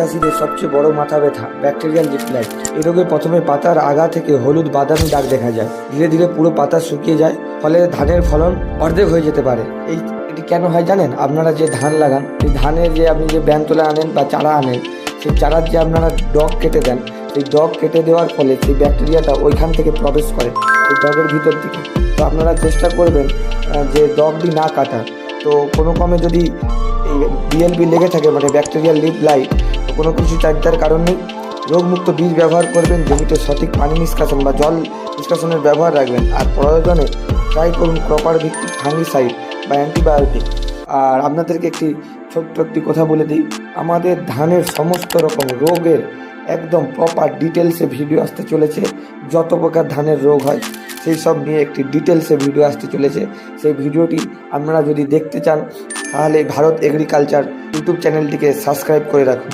চাষিদের সবচেয়ে বড় মাথা ব্যথা, ব্যাকটেরিয়াল লিফ লাইট এই রোগে প্রথমে পাতার আগা থেকে হলুদ বাদামি দাগ দেখা যায়। ধীরে ধীরে পুরো পাতা শুকিয়ে যায়, ফলে ধানের ফলন অর্ধেক হয়ে যেতে পারে। এই এটি কেন হয় জানেন? আপনারা যে ধান লাগান, এই ধানের যে আপনি যে ব্যান তোলা আনেন বা চারা আনেন, সেই চারার যে আপনারা ডগ কেটে দেন, সেই ডগ কেটে দেওয়ার ফলে সেই ব্যাকটেরিয়াটা ওইখান থেকে প্রবেশ করে এই ডগের ভিতর দিকে তো আপনারা চেষ্টা করবেন যে ডগটি না কাটার। তো কোনো ক্রমে যদি এই বিএলবি লেগে থাকে মানে ব্যাকটেরিয়াল লিপ লাইট কোনো কিছু চাহিদার কারণ নেই। রোগমুক্ত বীজ ব্যবহার করবেন, জমিতে সঠিক পানি নিষ্কাশন বা জল নিষ্কাশনের ব্যবহার রাখবেন। আর প্রয়োজনে ট্রাই করুন প্রপার ভিত্তিক ফাঙ্গিসাইড বা অ্যান্টিবায়োটিক আর আপনাদেরকে একটি ছোট্ট একটি কথা বলে দিই, আমাদের ধানের সমস্ত রকম রোগের একদম প্রপার ডিটেলসে ভিডিও আসতে চলেছে। যত প্রকার ধানের রোগ হয়, সেই সব নিয়ে একটি ডিটেলসে ভিডিও আসতে চলেছে। সেই ভিডিওটি আপনারা যদি দেখতে চান, তাহলে ভারত এগ্রিকালচার ইউটিউব চ্যানেলটিকে সাবস্ক্রাইব করে রাখুন।